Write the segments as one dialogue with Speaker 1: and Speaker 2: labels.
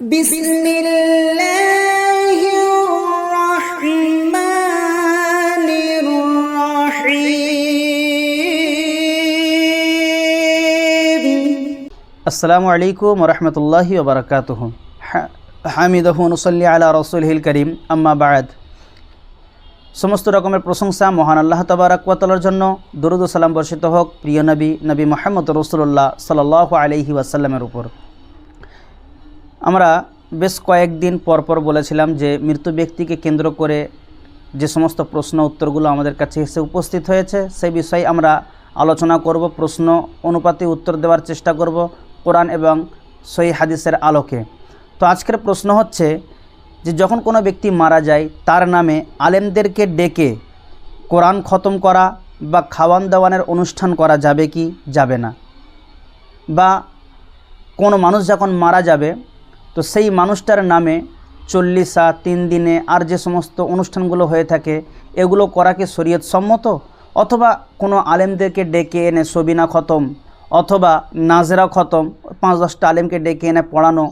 Speaker 1: بسم الله الرحمن الرحيم
Speaker 2: আসসালামু আলাইকুম রহমতুল্লাহি ওবরাকাতুহ হামিদহু নুসল্লি আলা রসুলহিল করিম আম্মা বায়াদ সমস্ত রকমের প্রশংসা মহান আল্লাহ তবরাকাতালার জন্য দরুদ ও সালাম বর্ষিত হোক প্রিয় নবী নবী মোহাম্মদ রসুল্লাহ সাল আলহি ওয়াসাল্লামের উপর আমরা বেশ কয়েকদিন পরপর বলেছিলাম যে মৃত্যু ব্যক্তিকে কেন্দ্র করে যে সমস্ত প্রশ্ন উত্তরগুলো আমাদের কাছে এসে উপস্থিত হয়েছে সেই বিষয়ে আমরা আলোচনা করব, প্রশ্ন অনুপাতে উত্তর দেওয়ার চেষ্টা করব কোরআন এবং সই হাদিসের আলোকে। তো আজকের প্রশ্ন হচ্ছে যে যখন কোনো ব্যক্তি মারা যায়, তার নামে আলেমদেরকে ডেকে কোরআন খতম করা বা খাওয়ান দাওয়ানের অনুষ্ঠান করা যাবে কি? যাবে না। বা কোনো মানুষ যখন মারা যাবে তো সেই মানুষটার নামে চল্লিশা, তিন দিনে আর যে সমস্ত অনুষ্ঠানগুলো হয়ে থাকে, এগুলো করা কি শরীয়ত সম্মত? অথবা কোনো আলেমদেরকে ডেকে এনে সবিনা খতম, অথবা নাজরা খতম, পাঁচ দশটা আলেমকে ডেকে এনে পড়ানো,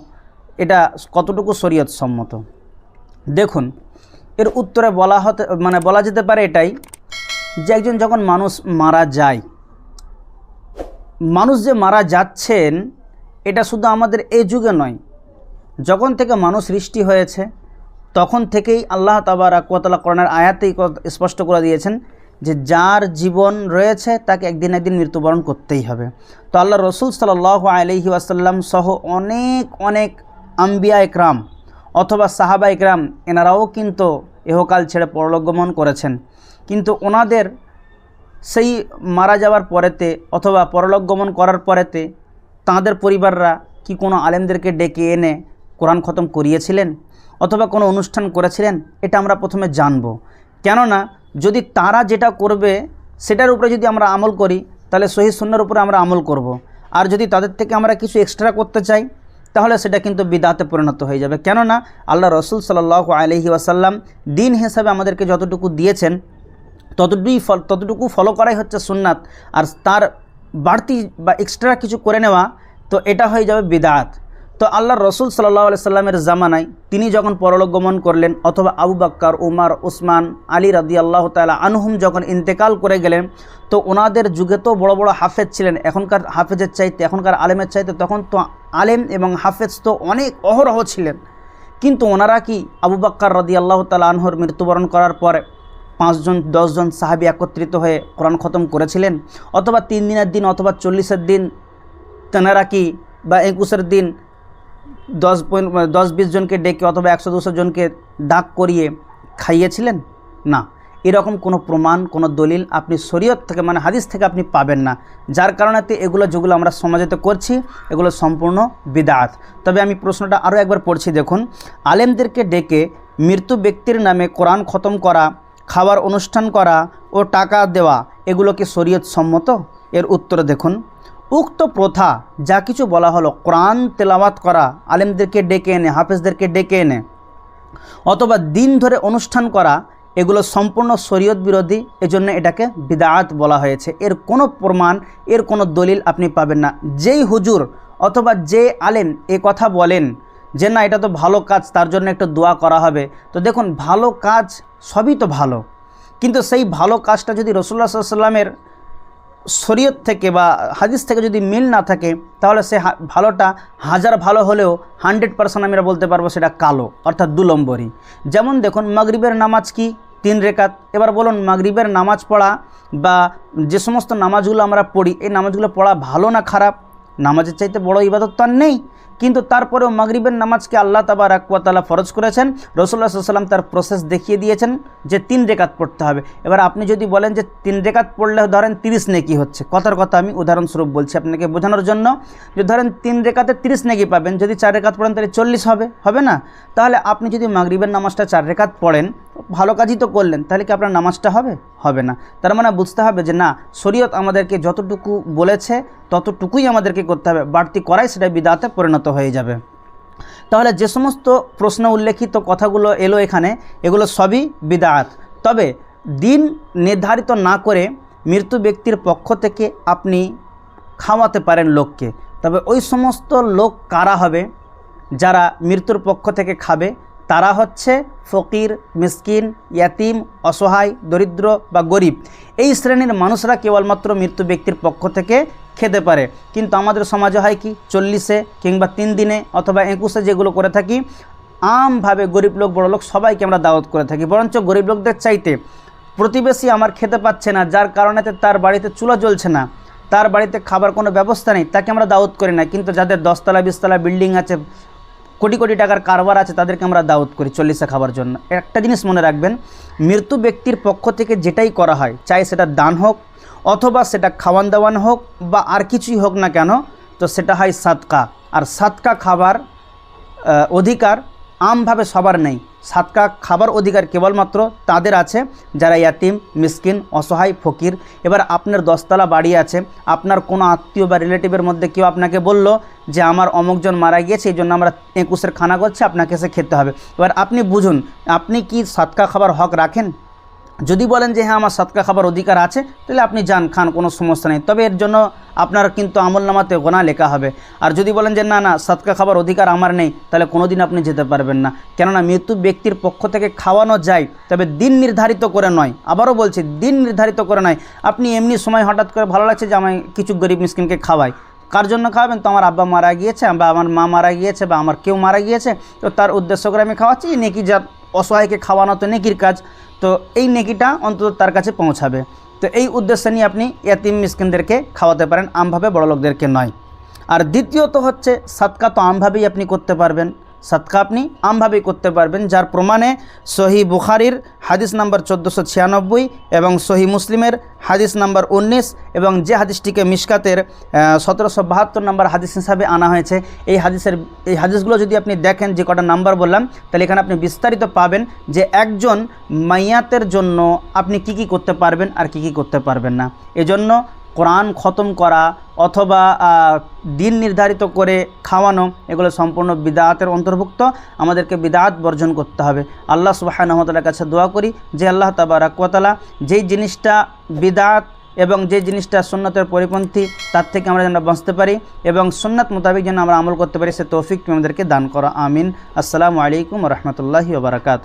Speaker 2: এটা কতটুকু শরীয়ত সম্মত? দেখুন, এর উত্তরে বলা হতে মানে বলা যেতে পারে এটাই যে একজন যখন মানুষ মারা যায়, মানুষ যে মারা যাচ্ছেন, এটা শুধু আমাদের এই যুগে নয় যখন থেকে মানুষ সৃষ্টি হয়েছে, তখন থেকেই আল্লাহ তাবার আকতালা করণের আয়াতেই স্পষ্ট করে দিয়েছেন যে যার জীবন রয়েছে, তাকে একদিন একদিন মৃত্যুবরণ করতেই হবে। তো আল্লাহ রসুল সাল আলহি আসাল্লাম সহ অনেক অনেক আম্বিয়া একরাম অথবা সাহাবা একরাম এনারাও কিন্তু এহকাল ছেড়ে পরলোকগমন করেছেন। কিন্তু ওনাদের সেই মারা যাওয়ার পরেতে অথবা পরলোক গমন করার পরেতে তাঁদের পরিবাররা কি কোনো আলেমদেরকে ডেকে এনে কোরআন খতম করিয়েছিলেন অথবা কোনো অনুষ্ঠান করেছিলেন, এটা আমরা প্রথমে জানব। কেননা, যদি তারা যেটা করবে, সেটার উপরে যদি আমরা আমল করি, তাহলে সহি সুন্নার উপরে আমরা আমল করব। আর যদি তাদের থেকে আমরা কিছু এক্সট্রা করতে চাই, তাহলে সেটা কিন্তু বিদাতে পরিণত হয়ে যাবে। কেননা, আল্লাহ রসুল সাল্লাহ আলহি ওয়াসাল্লাম দিন হিসাবে আমাদেরকে যতটুকু দিয়েছেন, ততটুকুই ফল, ততটুকু ফলো করাই হচ্ছে সুন্নাত। আর তার বাড়তি বা এক্সট্রা কিছু করে নেওয়া, তো এটা হয়ে যাবে বিদাত। তো আল্লাহ রসুল সাল্লাহ সাল্লামের জামানায় তিনি যখন পরলোক গমন করলেন অথবা আবু বাক্কার, উমার, উসমান, আলী রাদি আল্লাহ তালা আনহুম যখন ইন্তেকাল করে গেলেন, তো ওনাদের যুগে তো বড় বড় হাফেজ ছিলেন। এখনকার হাফেজের চাইতে, এখনকার আলেমের চাইতে তখন তো আলেম এবং হাফেজ তো অনেক অহরহ ছিলেন। কিন্তু ওনারা কি আবু বাক্কার রদি আল্লাহ তালা আনহর মৃত্যুবরণ করার পরে পাঁচজন, দশজন সাহাবি একত্রিত হয়ে কোরআন খতম করেছিলেন? অথবা তিন দিনের দিন অথবা চল্লিশের দিন তেনারা কি বা একুশের দিন দশ পয়েন্ট দশ বিশ জনকে ডেকে অথবা একশো দুশো জনকে ডাক করিয়ে খাইয়েছিলেন? না। এরকম কোনো প্রমাণ, কোনো দলিল আপনি শরীয়ত থেকে মানে হাদিস থেকে আপনি পাবেন না। যার কারণেতে এগুলো যেগুলো আমরা সমাজেতে করছি, এগুলো সম্পূর্ণ বিদাত। তবে আমি প্রশ্নটা আরও একবার পড়ছি, দেখুন। আলেমদেরকে ডেকে মৃত্যু ব্যক্তির নামে কোরআন খতম করা, খাবার অনুষ্ঠান করা ও টাকা দেওয়া, এগুলো কি শরীয়ত সম্মত? এর উত্তর দেখুন। উক্ত প্রথা যা কিছু বলা হলো, কোরআন তেলাওয়াত করা, আলেমদেরকে ডেকে এনে, হাফেজদেরকে ডেকে এনে, অথবা দিন ধরে অনুষ্ঠান করা, এগুলো সম্পূর্ণ শরীয়ত বিরোধী, এজন্য এটাকে বিদাত বলা হয়েছে। এর কোনো প্রমাণ, এর কোনো দলিল আপনি পাবেন না। যেই হুজুর অথবা যে আলেম এ কথা বলেন যে, না, এটা তো ভালো কাজ, তার জন্য একটু দোয়া করা হবে। তো দেখুন, ভালো কাজ সবই তো ভালো। কিন্তু সেই ভালো কাজটা যদি রসুল্লা সাল্লামের শরীয়ত থেকে বা হাদিস থেকে যদি মিল না থাকে, তাহলে সে ভালোটা হাজার ভালো হলেও হান্ড্রেড পার্সেন্ট আমরা বলতে পারব সেটা কালো, অর্থাৎ দু নম্বরই যেমন দেখুন, মাগরিবের নামাজ কি? তিন রেখাত। এবার বলুন, মাগরিবের নামাজ পড়া বা যে সমস্ত নামাজগুলো আমরা পড়ি, এই নামাজগুলো পড়া ভালো না খারাপ? নামাজের চাইতে বড় ইবাদত তো আর নেই। কিন্তু তারপরেও মাগরিবের নামাজকে আল্লাহ তাবার আকওয়াতালা ফরজ করেছেন। রসুল্লাহ সাল্লাম তার প্রসেস দেখিয়ে দিয়েছেন যে তিন রেকাত পড়তে হবে। এবার আপনি যদি বলেন যে তিন রেখাত পড়লে ধরেন তিরিশ নেকি হচ্ছে, কথার কথা আমি উদাহরণস্বরূপ বলছি আপনাকে বোঝানোর জন্য। যে ধরেন তিন রেকাতে তিরিশ নেকি পাবেন, যদি চার রেখাত পড়েন তাহলে চল্লিশ হবে হবে না? তাহলে আপনি যদি মাগরিবের নামাজটা চার রেখাত পড়েন ভালো কাজই তো করলেন, তাহলে কি আপনার নামাজটা হবে? হবে না। তার মানে বুঝতে হবে যে না, শরীয়ত আমাদেরকে যতটুকু বলেছে, ততটুকুই আমাদেরকে করতে হবে। বাড়তি করাই সেটা বিদাতে পরিণত হয়ে যাবে। তাহলে যে সমস্ত প্রশ্ন উল্লেখিত কথাগুলো এলো এখানে, এগুলো সবই বিদাত। তবে দিন নির্ধারিত না করে মৃত্যু ব্যক্তির পক্ষ থেকে আপনি খাওয়াতে পারেন লোককে। তবে ওই সমস্ত লোক কারা হবে? যারা মৃত্যুর পক্ষ থেকে খাবে তারা হচ্ছে ফকির, মিসকিন, ইয়াতিম, অসহায়, দরিদ্র বা গরিব। এই শ্রেণির মানুষরা কেবলমাত্র মৃত্যু ব্যক্তির পক্ষ থেকে খেতে পারে। কিন্তু আমাদের সমাজে হয় কি? চল্লিশে কিংবা তিন দিনে অথবা একুশে যেগুলো করে থাকি, আমভাবে গরিব লোক, বড় লোক সবাইকে আমরা দাওয়াত করে থাকি। বরঞ্চ গরিব লোকদের চাইতে প্রতিবেশী আমার খেতে পাচ্ছে না, যার কারণে তার বাড়িতে চুলা জ্বলছে না, তার বাড়িতে খাবার কোনো ব্যবস্থা নেই, তাকে আমরা দাওয়াত করি না। কিন্তু যাদের দশতলা, বিশতলা বিল্ডিং আছে কোটি কোটি টাকার কারবার আছে, তাদেরকে আমরা দাওয়াত করি চল্লিশে খাবার জন্য। একটা জিনিস মনে রাখবেন, মৃত্যু ব্যক্তির পক্ষ থেকে যেটাই করা হয়, চাই সেটা দান হোক, অথবা সেটা খাওয়ান দাওয়ান হোক, বা আর কিছুই হোক না কেন, তো সেটা হয় সাতকা আর সাতকা খাবার অধিকার আমভাবে সবার নেই। সাতকা খাবার অধিকার কেবলমাত্র তাদের আছে, যারা ইয়াতিম, মিসকিন, অসহায়, ফকির। এবার আপনার দশতলা বাড়ি আছে, আপনার কোনো আত্মীয় বা রিলেটিভের মধ্যে কেউ আপনাকে বলল যে আমার অমুকজন মারা গিয়েছে, এই জন্য আমরা একুশের খানা করছি, আপনাকে সে খেতে হবে। এবার আপনি বুঝুন, আপনি কি সাতকা খাবার হক রাখেন? যদি বলেন যে হ্যাঁ আমার সৎকা খাবার অধিকার আছে, তাহলে আপনি যান, খান, কোনো সমস্যা নেই। তবে এর জন্য আপনার কিন্তু আমল নামাতে গোনা লেখা হবে। আর যদি বলেন যে, না না সৎকা খাবার অধিকার আমার নেই, তাহলে কোনো দিন আপনি যেতে পারবেন না। কেননা মৃত্যু ব্যক্তির পক্ষ থেকে খাওয়ানো যায়, তবে দিন নির্ধারিত করে নয়। আবারও বলছি, দিন নির্ধারিত করে নয়। আপনি এমনি সময় হঠাৎ করে ভালো লাগছে যে আমি কিছু গরিব মিসকিনকে খাওয়াই। কার জন্য খাওয়াবেন? তো আমার আব্বা মারা গিয়েছে, বা আমার মা মারা গিয়েছে, বা আমার কেউ মারা গিয়েছে। তো তার উদ্দেশ্য করে আমি খাওয়াচ্ছি। নেকি যা অসহায়কে খাওয়ানো তো নেকির কাজ। তো এই নেকিটা অন্তত তার কাছে পৌঁছাবে। তো এই উদ্দেশ্য নিয়ে আপনি এতিম মিসকিনদেরকে খাওয়াতে পারেন, আমভাবে বড়লোকদেরকে নয়। আর দ্বিতীয়ত হচ্ছে সাতকা তো আমভাবেই আপনি করতে পারবেন। সাতকা আপনি আমভাবেই করতে পারবেন, যার প্রমাণে সহি বুখারির হাদিস নাম্বার চোদ্দোশো ছিয়ানব্বই এবং সহি মুসলিমের হাদিস নাম্বার উনিশ এবং যে হাদিসটিকে মিশকাতের সতেরোশো বাহাত্তর নাম্বার হাদিস হিসাবে আনা হয়েছে, এই হাদিসের, এই হাদিসগুলো যদি আপনি দেখেন যে কটা নাম্বার বললাম, তাহলে এখানে আপনি বিস্তারিত পাবেন যে একজন মাইয়াতের জন্য আপনি কি কি করতে পারবেন আর কি কি করতে পারবেন না। এজন্য কোরআন খতম করা অথবা দিন নির্ধারিত করে খাওয়ানো, এগুলো সম্পূর্ণ বিদাতের অন্তর্ভুক্ত। আমাদেরকে বিদাত বর্জন করতে হবে। আল্লাহ সুবাহানহতালার কাছে দোয়া করি যে আল্লাহ তাবারাকালা যেই জিনিসটা বিদাত এবং যে জিনিসটা সুন্নতের পরিপন্থী, তার থেকে আমরা যেন বাঁচতে পারি এবং সুন্নত মোতাবেক যেন আমরা আমল করতে পারি, সে তৌফিক আমাদেরকে দান করো। আমিন। আসসালামু আলাইকুম রহমতুল্লাহি ওবরাকাত